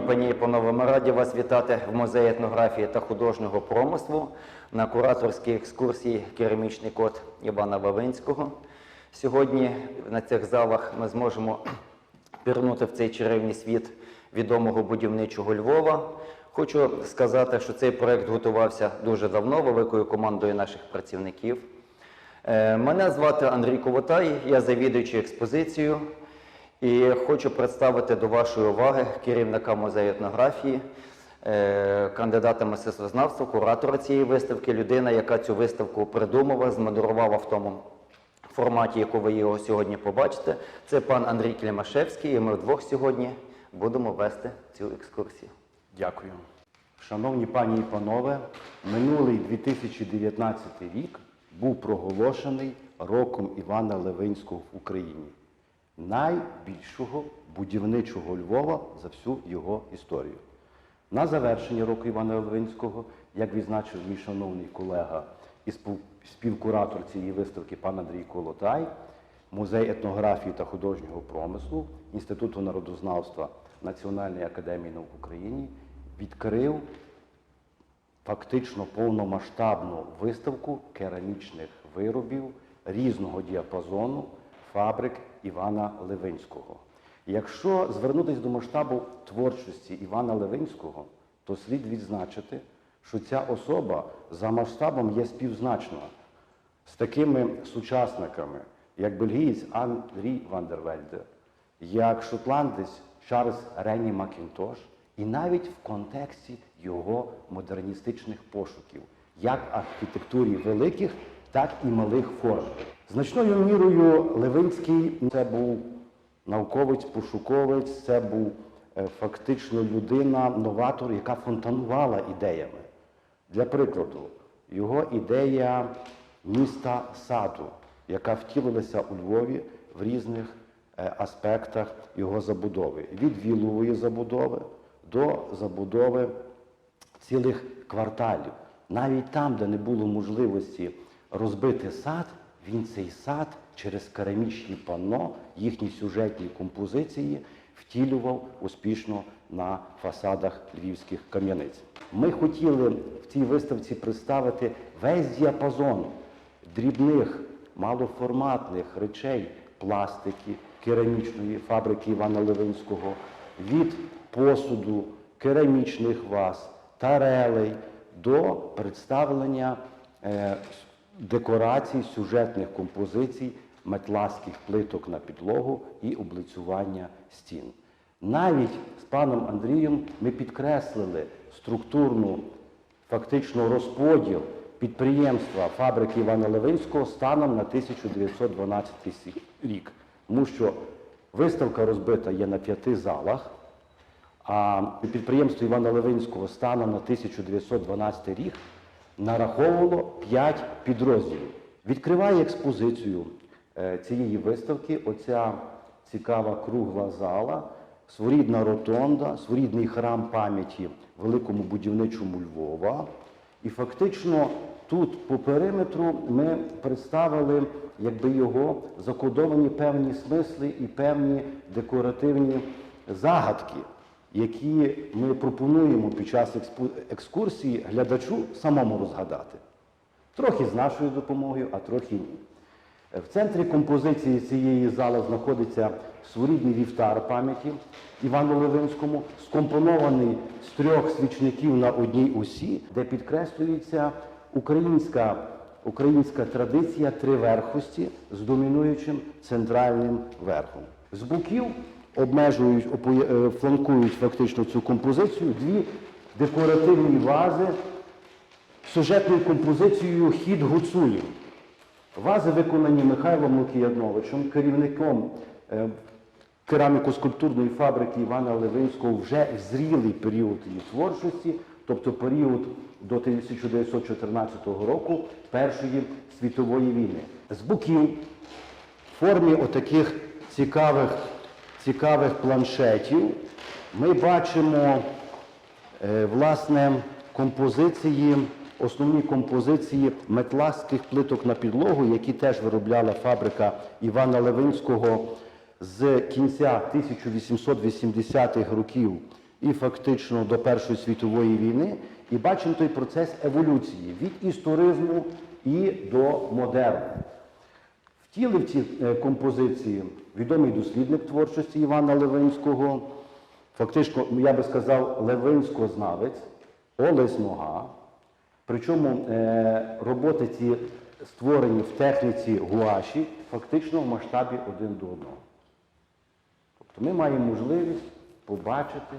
пані і панове, ми раді вас вітати в музеї етнографії та художнього промислу на кураторській екскурсії Керамічний код Івана Вавинського. Сьогодні на цих залах ми зможемо пірнути в цей чарівний світ відомого будівничого Львова. Хочу сказати, що цей проект готувався дуже давно великою командою наших працівників. Е, Мене звати Андрій Ковотай, я завідуючий експозицією і хочу представити до вашої уваги керівника музею етнографії, е, кандидата мистецтвознавства, куратора цієї виставки, людина, яка цю виставку придумала, змодерувала в тому форматі, яку ви його сьогодні побачите. Це пан Андрій Клімашевський, і ми вдвох сьогодні будемо вести цю екскурсію. Дякую. Шановні пані і панове, минулий 2019 рік був проголошений роком Івана Левинського в Україні, найбільшого будівничого Львова за всю його історію. На завершення року Івана Левинського, як відзначив мій шановний колега і співкуратор цієї виставки пан Андрій Колотай, Музей етнографії та художнього промислу Інституту народознавства Національної академії наук України відкрив фактично повномасштабну виставку керамічних виробів різного діапазону фабрик Івана Левинського. Якщо звернутися до масштабу творчості Івана Левинського, то слід відзначити, що ця особа за масштабом є співзначна з такими сучасниками, як бельгієць Андрій Вандервельде, як шотландець Чарльз Ренні Макінтош, і навіть в контексті його модерністичних пошуків, як архітектурі великих, так і малих форм. Значною мірою Левинський це був науковець, пошуковець, це був е, фактично людина, новатор, яка фонтанувала ідеями. Для прикладу, його ідея міста саду, яка втілилася у Львові в різних е, аспектах його забудови. Від вілової забудови до забудови цілих кварталів. Навіть там, де не було можливості розбити сад, він цей сад через керамічні панно, їхні сюжетні композиції втілював успішно на фасадах львівських кам'яниць. Ми хотіли в цій виставці представити весь діапазон дрібних, малоформатних речей пластики, керамічної фабрики Івана Левинського, від посуду, керамічних ваз, тарелей до представлення е, декорацій, сюжетних композицій, метлаських плиток на підлогу і облицювання стін. Навіть з паном Андрієм ми підкреслили структурну фактично розподіл підприємства фабрики Івана Левинського станом на 1912 рік. Тому що виставка розбита є на п'яти залах, а підприємство Івана Левинського станом на 1912 рік нараховувало 5 підрозділів. Відкриває експозицію е, цієї виставки оця цікава кругла зала, своєрідна ротонда, своєрідний храм пам'яті великому будівничому Львова. І фактично тут по периметру ми представили якби його закодовані певні смисли і певні декоративні загадки, які ми пропонуємо під час екскурсії глядачу самому розгадати. Трохи з нашою допомогою, а трохи ні. В центрі композиції цієї зали знаходиться своєрідний вівтар пам'яті Івану Левинському, скомпонований з трьох свічників на одній осі, де підкреслюється українська, українська традиція триверхості з домінуючим центральним верхом. З боків обмежують, е, фланкують фактично цю композицію дві декоративні вази з сюжетною композицією Хід гуцулів. Вази виконані Михайлом Лукіяновичем, керівником е, кераміко-скульптурної фабрики Івана Левинського вже в зрілий період її творчості, тобто період до 1914 року Першої світової війни. З боків в формі отаких цікавих, цікавих планшетів ми бачимо Е, власне, композиції, основні композиції метлаських плиток на підлогу, які теж виробляла фабрика Івана Левинського з кінця 1880-х років і фактично до Першої світової війни, і бачимо той процес еволюції від історизму і до модерну. Втілив ці е, композиції відомий дослідник творчості Івана Левинського, фактично, я би сказав, Левинсько-знавець Олесь Нога. Причому е, роботи ці створені в техніці гуаші фактично в масштабі один до одного. Тобто ми маємо можливість побачити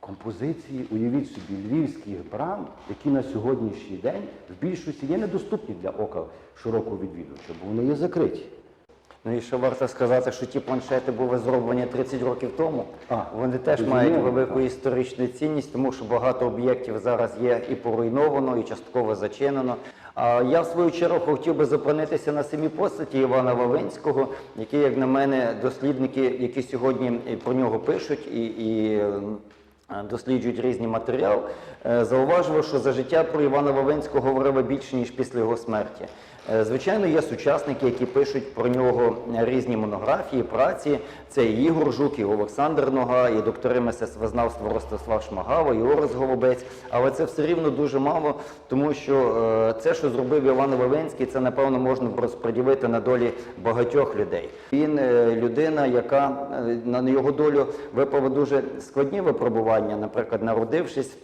композиції, уявіть собі, львівських брам, які на сьогоднішній день в більшості є недоступні для ока широкого відвідувача, бо вони є закриті. Ну і ще варто сказати, що ті планшети були зроблені 30 років тому. А, Вони теж мають велику так. історичну цінність, тому що багато об'єктів зараз є і поруйновано, і частково зачинено. А я в свою чергу хотів би зупинитися на самій постаті Івана Вавинського, який, як на мене, дослідники, які сьогодні про нього пишуть і. і досліджують різні матеріал, е, зауважував, що за життя про Івана Вавинського говорили більше, ніж після його смерті. Е, Звичайно, є сучасники, які пишуть про нього різні монографії, праці. Це і Ігор Жук, і Олександр Нога, і доктори мистецтвознавства Ростислав Шмагава, і Орес Голубець. Але це все рівно дуже мало, тому що е, це, що зробив Іван Вавинський, це напевно можна розподілити на долі багатьох людей. Він е, людина, яка на його долю випали дуже складні випробування, наприклад, народившись.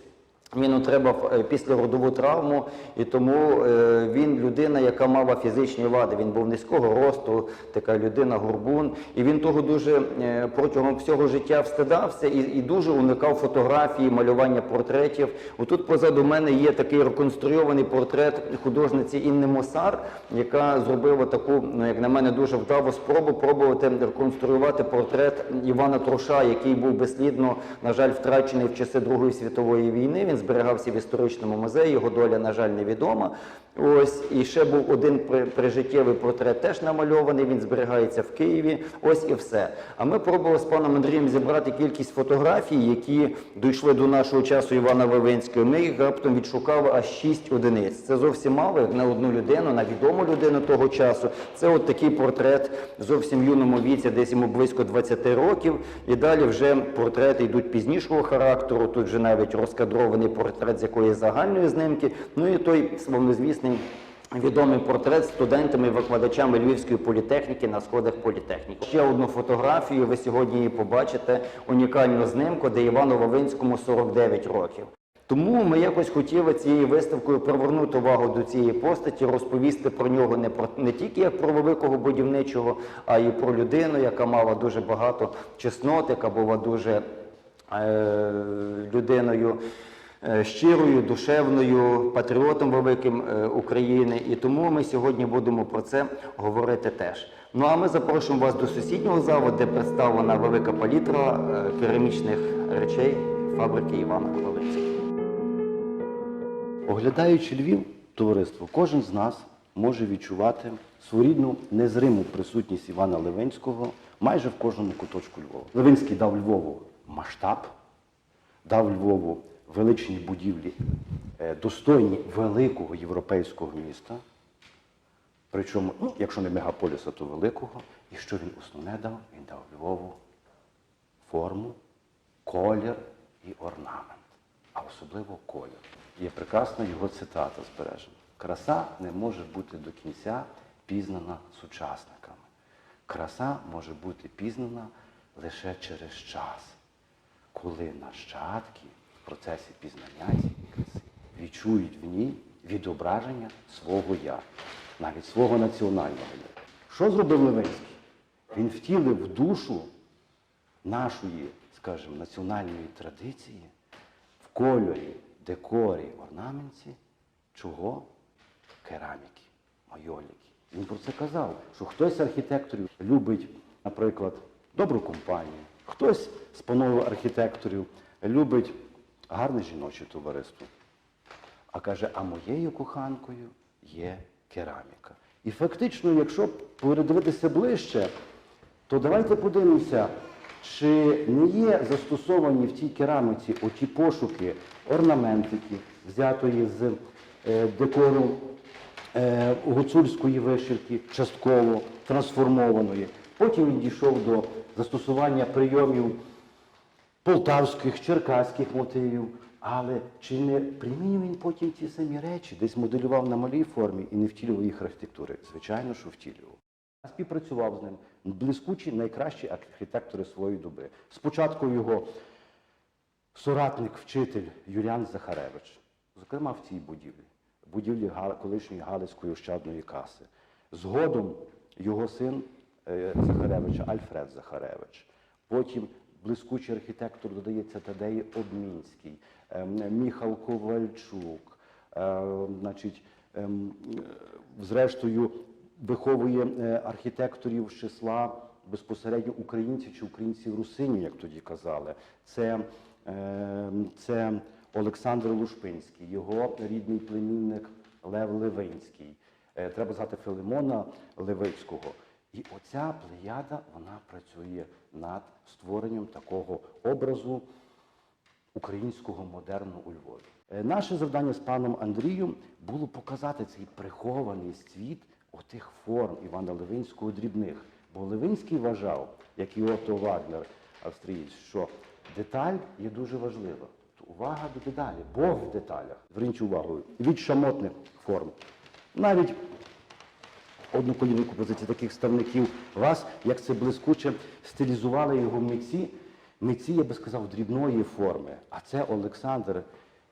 Він отримав е, післяродову травму, і тому е, він людина, яка мала фізичні вади. Він був низького росту, така людина горбун. І він того дуже е, протягом всього життя встидався і, і дуже уникав фотографії, малювання портретів. Отут позаду мене є такий реконструйований портрет художниці Інни Мосар, яка зробила таку, ну як на мене, дуже вдаву спробу пробувати реконструювати портрет Івана Труша, який був безслідно, на жаль, втрачений в часи Другої світової війни. Він зберігався в історичному музеї, його доля, на жаль, невідома. Ось і ще був один при- прижиттєвий портрет, теж намальований. Він зберігається в Києві. Ось і все. А ми пробували з паном Андрієм зібрати кількість фотографій, які дійшли до нашого часу Івана Вавинського. Ми їх раптом відшукали аж шість одиниць. Це зовсім мало на одну людину, на відому людину того часу. Це от такий портрет зовсім юному віці, десь йому близько 20 років. І далі вже портрети йдуть пізнішого характеру. Тут вже навіть розкадрований портрет з якоїсь загальної знимки. Ну і той славнозвісний Відомий портрет студентами і викладачами Львівської політехніки на сходах політехніки. Ще одну фотографію ви сьогодні її побачите, унікальну знимку, де Івану Вавинському 49 років. Тому ми якось хотіли цією виставкою привернути увагу до цієї постаті, розповісти про нього не про не тільки як про великого будівничого, а й про людину, яка мала дуже багато чеснот, яка була дуже е, людиною щирою, душевною, патріотом великим е, України. І тому ми сьогодні будемо про це говорити теж. Ну а ми запрошуємо вас до сусіднього залу, де представлена велика палітра е, керамічних речей фабрики Івана Ковалицького. Оглядаючи Львів, товариство, кожен з нас може відчувати своєрідну незриму присутність Івана Левинського майже в кожному куточку Львова. Левинський дав Львову масштаб, дав Львову величні будівлі, е, достойні великого європейського міста. Причому, ну, якщо не мегаполіса, то великого. І що він основне дав? Він дав Львову форму, колір і орнамент, а особливо колір. Є прекрасна його цитата збережена. Краса не може бути до кінця пізнана сучасниками. Краса може бути пізнана лише через час, коли нащадки процесі пізнання цієї краси відчують в ній відображення свого я, навіть свого національного я. Що зробив Левинський? Він втілив в душу нашої, скажімо, національної традиції в кольорі, декорі, орнаменті, чого? Кераміки, майоліки. Він про це казав, що хтось з архітекторів любить, наприклад, добру компанію, хтось з панове архітекторів любить гарне жіноче товариство. А каже, а моєю коханкою є кераміка. І фактично, якщо передивитися ближче, то давайте подивимося, чи не є застосовані в цій кераміці оті пошуки орнаментики, взятої з е, декору е, гуцульської вишивки, частково трансформованої. Потім він дійшов до застосування прийомів полтавських, черкаських мотивів. Але чи не примінює він потім ті самі речі, десь моделював на малій формі і не втілював їх архітектури? Звичайно, що втілював. Я співпрацював з ним. Блискучі найкращі архітектори своєї доби. Спочатку його соратник, вчитель Юліан Захаревич, зокрема в цій будівлі, будівлі колишньої Галицької ощадної каси. Згодом його син е, Захаревича, Альфред Захаревич. Потім блискучий архітектор додається Тадей Обмінський, ем, Міхал Ковальчук, е, значить, ем, е, зрештою, виховує е, архітекторів з числа безпосередньо українців чи українців русинів, як тоді казали. Це, е, це Олександр Лушпинський, його рідний племінник Лев Левинський. Треба згадати Филимона Левицького. І оця плеяда вона працює над створенням такого образу українського модерну у Львові. Е, Наше завдання з паном Андрієм було показати цей прихований світ отих форм Івана Левинського дрібних. Бо Левинський вважав, як і Отто Вагнер, австрієць, що деталь є дуже важлива. Увага до деталі, Бог в деталях. Зверніть увагу від шамотних форм. Навіть одноколінну композицію таких ставників вас, як це блискуче, стилізували його митці. Митці, я би сказав, дрібної форми. А це Олександр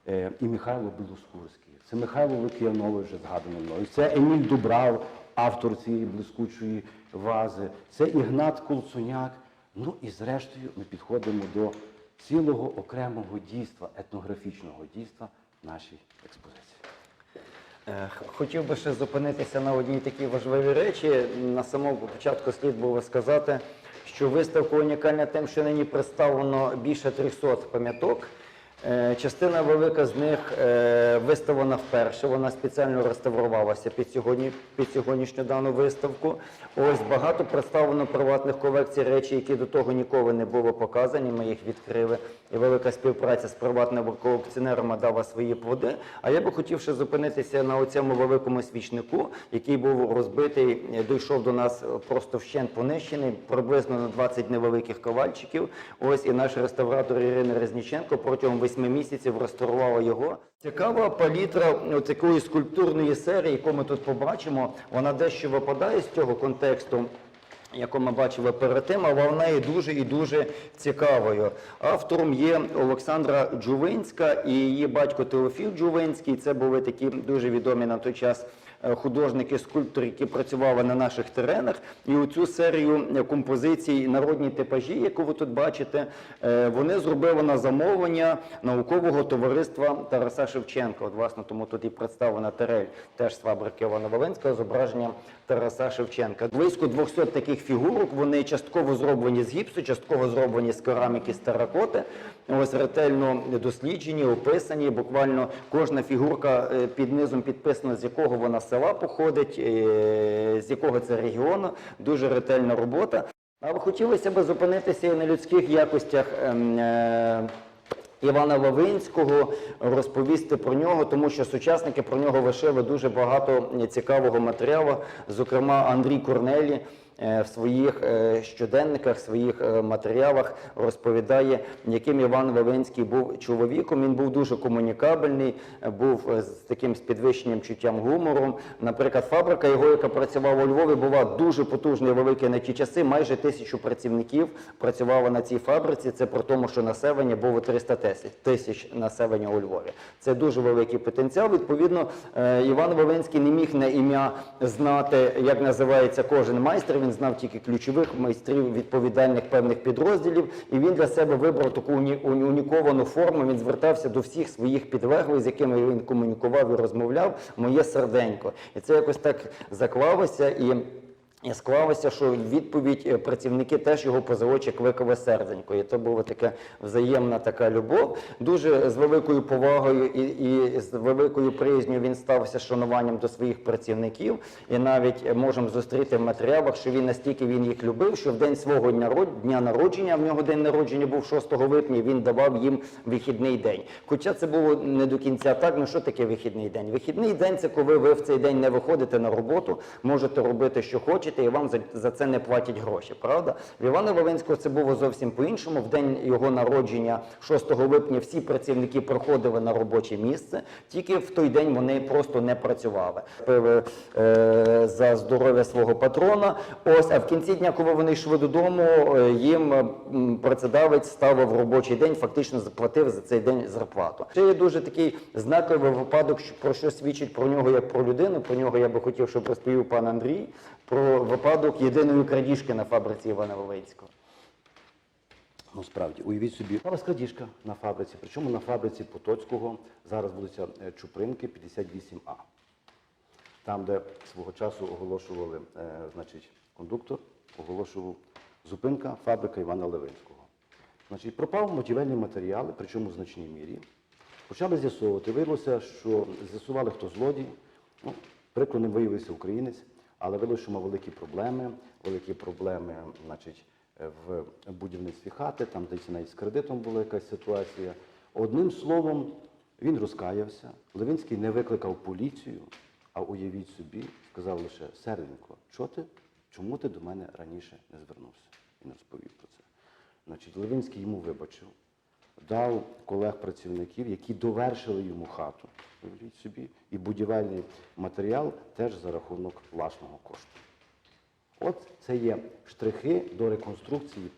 е, і Михайло Білоскурський. Це Михайло Лук'янович, вже згаданий мною. Це Еміль Дубрав, автор цієї блискучої вази. Це Ігнат Колцуняк. Ну і зрештою ми підходимо до цілого окремого дійства, етнографічного дійства нашій експозиції. Е, Хотів би ще зупинитися на одній такій важливій речі. На самому початку слід було сказати, що виставка унікальна тим, що нині представлено більше 300 пам'яток. Е, Частина велика з них е, виставлена вперше. Вона спеціально реставрувалася під сьогодні, під сьогоднішню дану виставку. Ось багато представлено приватних колекцій речі, які до того ніколи не були показані. Ми їх відкрили. І велика співпраця з приватними колекціонерами дала свої плоди. А я би хотів ще зупинитися на цьому великому свічнику, який був розбитий, дійшов до нас просто вщент понищений, приблизно на 20 невеликих ковальчиків. Ось і наш реставратор Ірина Резніченко протягом восьми місяців реставрувала його. Цікава палітра такої скульптурної серії, яку ми тут побачимо. Вона дещо випадає з цього контексту яку ми бачили перед тим, але вона є дуже і дуже цікавою. Автором є Олександра Джувинська і її батько Теофіл Джувинський. Це були такі дуже відомі на той час художники, скульптори, які працювали на наших теренах. І у цю серію е, композицій народні типажі, яку ви тут бачите, е, вони зробили на замовлення наукового товариства Тараса Шевченка. От, власне, тому тут і представлена Терель, теж з фабрики Івана Волинського, з зображенням Тараса Шевченка. Близько 200 таких фігурок. Вони частково зроблені з гіпсу, частково зроблені з кераміки з теракоти. Ось ретельно досліджені, описані. Буквально кожна фігурка е, під низом підписана, з якого вона села походить, е, з якого це регіону. Дуже ретельна робота. Але хотілося б зупинитися і на людських якостях. ем, е, Івана Лавинського розповісти про нього, тому що сучасники про нього лишили дуже багато цікавого матеріалу. Зокрема, Андрій Корнелі е, в своїх е, щоденниках, своїх е, матеріалах розповідає, яким Іван Лавинський був чоловіком. Він був дуже комунікабельний, е, був е, з таким з підвищенням чуттям гумору. Наприклад, фабрика його, яка працювала у Львові, була дуже потужна і велика на ті часи. Майже тисячу працівників працювало на цій фабриці. Це при тому, що населення було 300 тисяч населення у Львові. Це дуже великий потенціал. Відповідно, е, Іван Волинський не міг на ім'я знати, як називається кожен майстер. Він знав тільки ключових майстрів відповідальних певних підрозділів, і він для себе вибрав таку уні- уні- уніковану форму. Він звертався до всіх своїх підлеглих, з якими він комунікував і розмовляв. Моє серденько, і це якось так заклалося і. Склалося, що відповідь е, працівники теж його позивочі кликали серденько. І це була така взаємна така любов. Дуже з великою повагою і, і з великою приязню він стався шануванням до своїх працівників. І навіть е, можемо зустріти в матеріалах, що він настільки він їх любив, що в день свого дня народження, в нього день народження був 6 липня, він давав їм вихідний день. Хоча це було не до кінця так. Ну що таке вихідний день? Вихідний день це коли ви в цей день не виходите на роботу, можете робити, що хочете. Хочете, і вам за, за це не платять гроші. Правда? В Івана Волинського це було зовсім по-іншому. В день його народження, 6 липня, всі працівники проходили на робоче місце. Тільки в той день вони просто не працювали. Пили е, за здоров'я свого патрона. Ось, а в кінці дня, коли вони йшли додому, е, їм працедавець ставив робочий день, фактично заплатив за цей день зарплату. Це є дуже такий знаковий випадок, про що свідчить про нього як про людину. Про нього я би хотів, щоб розповів пан Андрій, про випадок єдиної крадіжки на фабриці Івана Волинського. Ну, справді, уявіть собі, сталася крадіжка на фабриці, причому на фабриці Потоцького, зараз вулиця е, Чупринки, 58А. Там, де свого часу оголошували, е, значить, кондуктор, оголошував зупинка фабрика Івана Левинського. Значить, пропав мотивельні матеріали, причому в значній мірі. Почали з'ясовувати. Виявилося, що з'ясували, хто злодій. Ну, прикро виявився українець, але мав великі проблеми, великі проблеми, значить, в будівництві хати, там десь навіть з кредитом була якась ситуація. Одним словом, він розкаявся. Левинський не викликав поліцію, а уявіть собі, сказав лише серденько, що ти, чому ти до мене раніше не звернувся? Він розповів про це. Значить, Левинський йому вибачив, дав колег-працівників, які довершили йому хату. Собі, і будівельний матеріал теж за рахунок власного кошту. От це є штрихи до реконструкції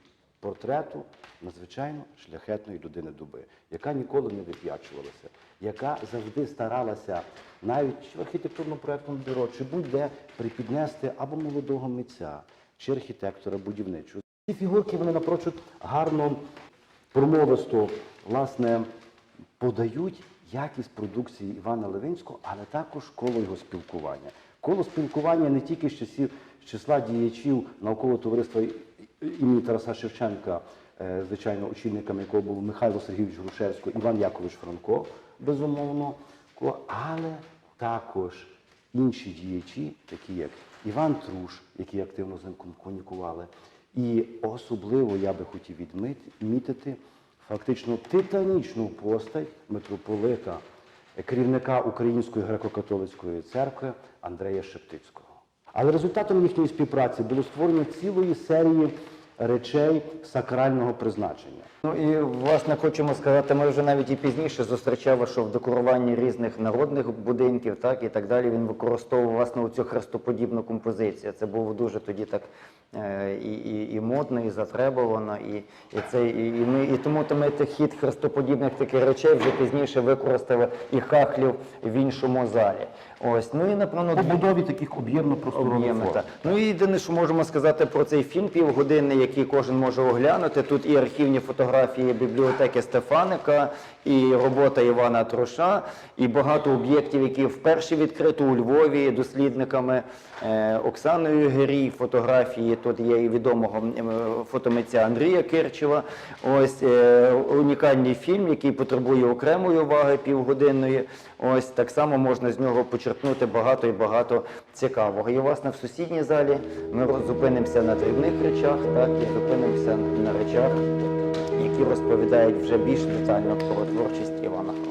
портрету надзвичайно шляхетної людини доби, яка ніколи не вип'ячувалася, яка завжди старалася навіть в архітектурно-проектному бюро, чи будь-де припіднести або молодого митця, чи архітектора будівничого. Ці фігурки вони напрочуд гарно промовисто власне подають якість продукції Івана Левинського, але також коло його спілкування. Коло спілкування не тільки з часів з числа діячів наукового товариства імені Тараса Шевченка, е, звичайно, очільниками якого був Михайло Сергійович Грушевський, Іван Якович Франко, безумовно, але також інші діячі, такі як Іван Труш, які активно з ним комунікували. І особливо я би хотів відмітити фактично титанічну постать митрополита, е, керівника Української греко-католицької церкви Андрея Шептицького. Але результатом їхньої співпраці було створення цілої серії речей сакрального призначення. Ну і власне хочемо сказати, ми вже навіть і пізніше зустрічали, що в декоруванні різних народних будинків, так і так далі, він використовував власне цю хрестоподібну композицію. Це було дуже тоді так е, і, і, і модно, і затребувано, і, і це і, і ми і тому то ми хід хрестоподібних таких речей вже пізніше використали і хахлів в іншому залі. Ось ну і напевно Побудові таких об'ємно-просторових Об'єми, форм. Ну і єдине, що можемо сказати про цей фільм півгодини, який кожен може оглянути. Тут і архівні фотографії бібліотеки Стефаника, і робота Івана Труша, і багато об'єктів, які вперше відкрито у Львові дослідниками е, Оксаною Герій. Фотографії тут є і відомого е, фотомитця Андрія Кирчева. Ось е, унікальний фільм, який потребує окремої уваги півгодинної. Ось так само можна з нього почерпнути багато і багато цікавого. І власне в сусідній залі ми зупинимося на дрібних речах, так і зупинимося на речах, які розповідають вже більш детально про творчість Івана.